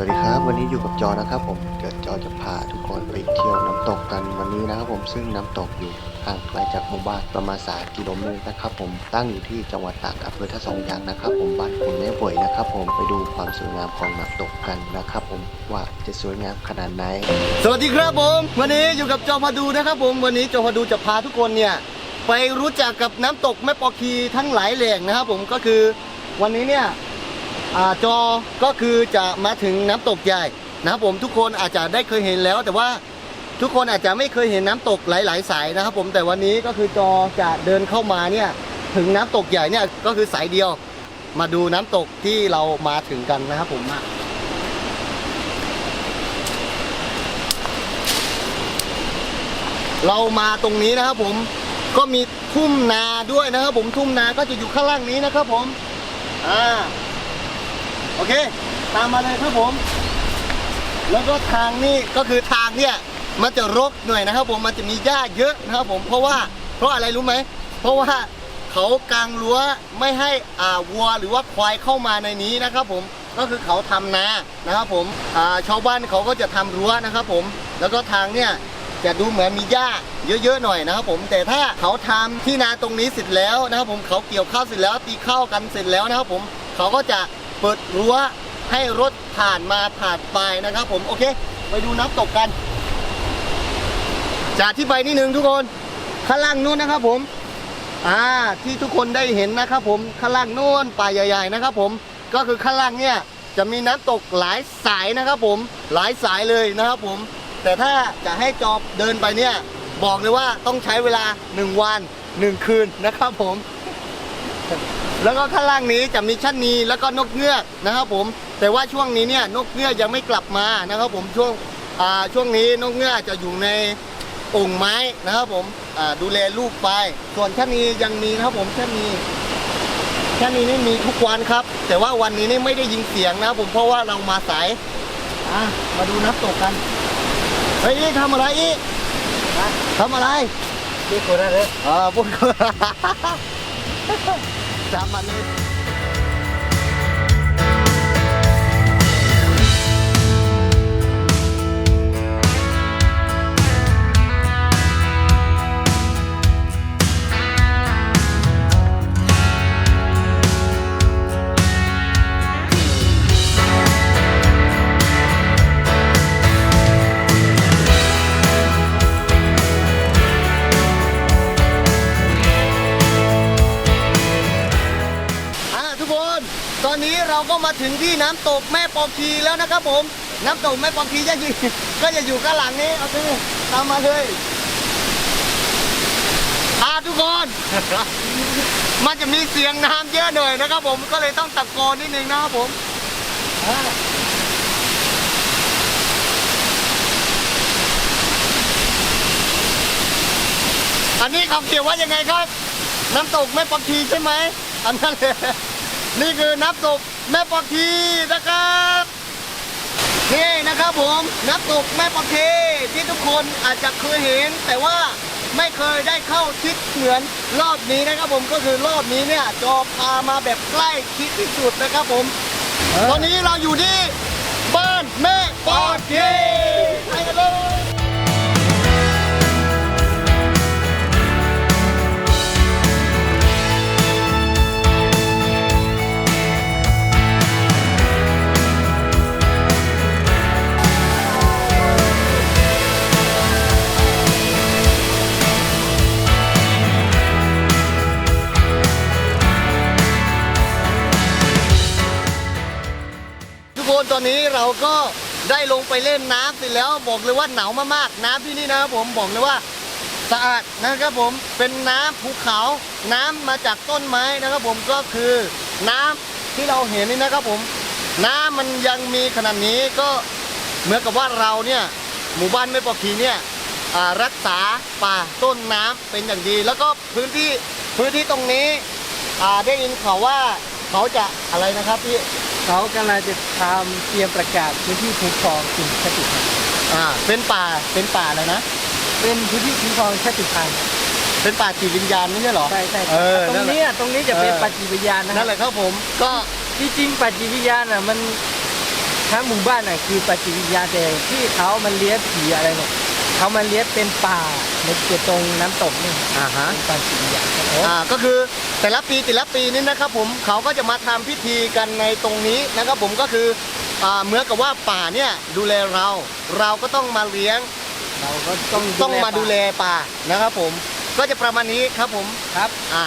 วัสดีครับ วันนี้อยู่กับจอนะครับผมเดี๋ยวจอจะพาทุกคนไปเที่ยวน้ำตกกันวันนี้นะครับผมซึ่งน้ำตกอยู่ห่างไกลจากหมู่บ้านประมาณ 3 กิโลเมตรนะครับผมตั้งอยู่ที่จังหวัดตากอำเภอท่าสองยางนะครับ ผมบ้านคุณแม่ป่วยนะครับ ผมไปดูความสวยงามของน้ำตกกันนะครับ ผมว่าจะสวยงามขนาดไหน สวัสดีครับผม วันนี้อยู่กับจอพาดูนะครับ ผมวันนี้จอพาดูจะพาทุกคนเนี่ยไปรู้จักกับน้ำตกแม่ปอคีทั้งหลายแหล่งนะครับ ผมก็คือวันนี้เนี่ย จอก็คือจะมาถึงน้ำตกใหญ่นะครับผมทุกคนอาจจะได้เคยเห็นแล้ว แต่ว่าทุกคนอาจจะไม่เคยเห็นน้ำตกหลาย ๆ สายนะครับ ผมแต่วันนี้ก็คือจอจะเดินเข้ามาเนี่ยถึงน้ำตกใหญ่เนี่ยก็คือสายเดียว มาดูน้ำตกที่เรามาถึงกันนะครับผมเรามาตรงนี้นะครับผมก็มีทุ่มนาด้วยนะครับผมทุ่มนาก็จะอยู่ข้างล่างนี้นะครับผมอ่า โอเค ตามมาเลยครับผม แล้วก็ทางนี่ก็คือทางเนี่ยมันจะรกหน่อยนะครับ ผมมันจะมีหญ้าเยอะนะครับ ผมเพราะว่าเพราะอะไรรู้ไหมเพราะว่าเขากางรั้วไม่ให้อ่าวัวหรือว่าควายเข้ามาในนี้นะครับ ผมก็คือเขาทำนานะครับ ผมอ่าชาวบ้านเขาก็จะทำรั้วนะครับ ผมแล้วก็ทางเนี่ยจะดูเหมือนมีหญ้าเยอะๆหน่อยนะครับ ผมแต่ถ้าเขาทำที่นาตรงนี้เสร็จแล้วนะครับ ผมเขาเกี่ยวข้าวเสร็จแล้วตีข้าวกันเสร็จแล้วนะครับ ผมเขาก็จะ เปิดรั้วให้รถผ่านมาผ่านไปนะครับ ผมโอเค ไปดูน้ำตกกันจะอธิบายนิดนึงทุกคนข้างล่างนู้นนะครับ ผมอ่าที่ทุกคนได้เห็นนะครับ ผมข้างล่างนู้นป่าใหญ่ ๆ นะครับ ผมก็คือข้างล่างเนี่ยจะมีน้ำตกหลายสายนะครับ ผมหลายสายเลยนะครับ ผม แต่ถ้าจะให้จอบเดินไปเนี่ย บอกเลยว่าต้องใช้เวลา 1 วัน 1 คืนนะครับผม แล้วก็ข้างล่างนี้จะมีชันนีแล้วก็นกเงือกนะครับผมแต่ว่าช่วงนี้เนี่ยนกเงือกยังไม่กลับมานะครับผมช่วงอ่าช่วงนี้นกเงือกจะอยู่ในโอ่งไม้นะครับผมอ่าดูแลลูกไปส่วนชันนียังมีนะครับผมชันนีชันนีนี่มีทุกวันครับ แต่ว่าวันนี้นี่ไม่ได้ยินเสียงนะครับผมเพราะว่าเรามาสายอะมาดูน้ำตกกันเฮ้ยอีทำอะไรอีทำอะไรนี่คนนั้นเลยอ่าพูดก่อนจำ มันเกคน ตอนนี้เราก็มาถึงที่น้ำตกแม่ปอคีแล้วนะครับผม น้ำตกแม่ปอคีจะอยู่ก็จะอยู่ข้างหลังนี้เอาสิตามมาเลยอ่าทุกคน มันจะมีเสียงน้ำเยอะหน่อยนะครับผมก็เลยต้องตะโกนนิดนึงนะครับผมอันนี้เขาเขียนว่ายังไงครับ น้ำตกแม่ปอคีใช่ไหมอันนั้นเลย นี่คือน้ำตกแม่ปอคีนะครับนี่นะครับผมน้ำตกแม่ปอคีที่ทุกคนอาจจะเคยเห็น แต่ว่าไม่เคยได้เข้าชิดเหมือนรอบนี้นะครับผมก็คือรอบนี้เนี่ยจอพามาแบบใกล้ชิดที่สุดนะครับผม ตอนนี้เราอยู่ที่บ้านแม่ปอคีไปกัน คนตอนนี้เราก็ได้ลงไปเล่นน้ำเสร็จแล้วบอกเลยว่าหนาวมากๆน้ำที่นี่นะครับผมบอกเลยว่าสะอาดนะครับผมเป็นน้ำภูเขา น้ำมาจากต้นไม้นะครับผมก็คือน้ำที่เราเห็นนี่นะครับผม น้ำมันยังมีขนาดนี้ก็เหมือนกับว่าเราเนี่ยหมู่บ้านแม่ปอคีเนี่ยรักษาป่าต้นน้ำเป็นอย่างดี แล้วก็พื้นที่พื้นที่ตรงนี้ได้ยินข่าวว่า เขาจะอะไรนะครับพี่เขากำลังจะทำเตรียมประกาศพื้นที่คุ้มครองสิ่งชาติพันธุ์อ่าเป็นป่าเป็นป่าอะไรนะ เป็นพื้นที่คุ้มครองชาติพันธุ์เป็นป่าจิตวิญญาณไม่ใช่เหรอใช่ใช่เออตรนั่งนแหละเนี้ยตรงนี้จะเป็นเออปัจจิวิญญาณนะคนั่รันบแหละครับผมก็ที่จริงปัจจิวิญญาณอะมันทั้งหมู่บ้านน่ะคือปฏิวิญญาณแต่ที่เขามันเลี้ยงผีอะไรเนี่ย เขามันเลี้ยงเป็นป่าในเกตรงน้ำตกนี่อ่าฮะ เป็นปฏิวิญญาณครับผมอ่าก็คือแต่ละปีแต่ละปีนี้นะครับผมเขาก็จะมาทำพิธีกันในตรงนี้นะครับผมก็คืออ่าเหมือนกับว่าป่าเนี่ยดูแลเรา เราก็ต้องมาเลี้ยงเราก็ต้องต้องมาดูแลป่านะครับผมก็จะประมาณนี้ครับผมครับ อ่า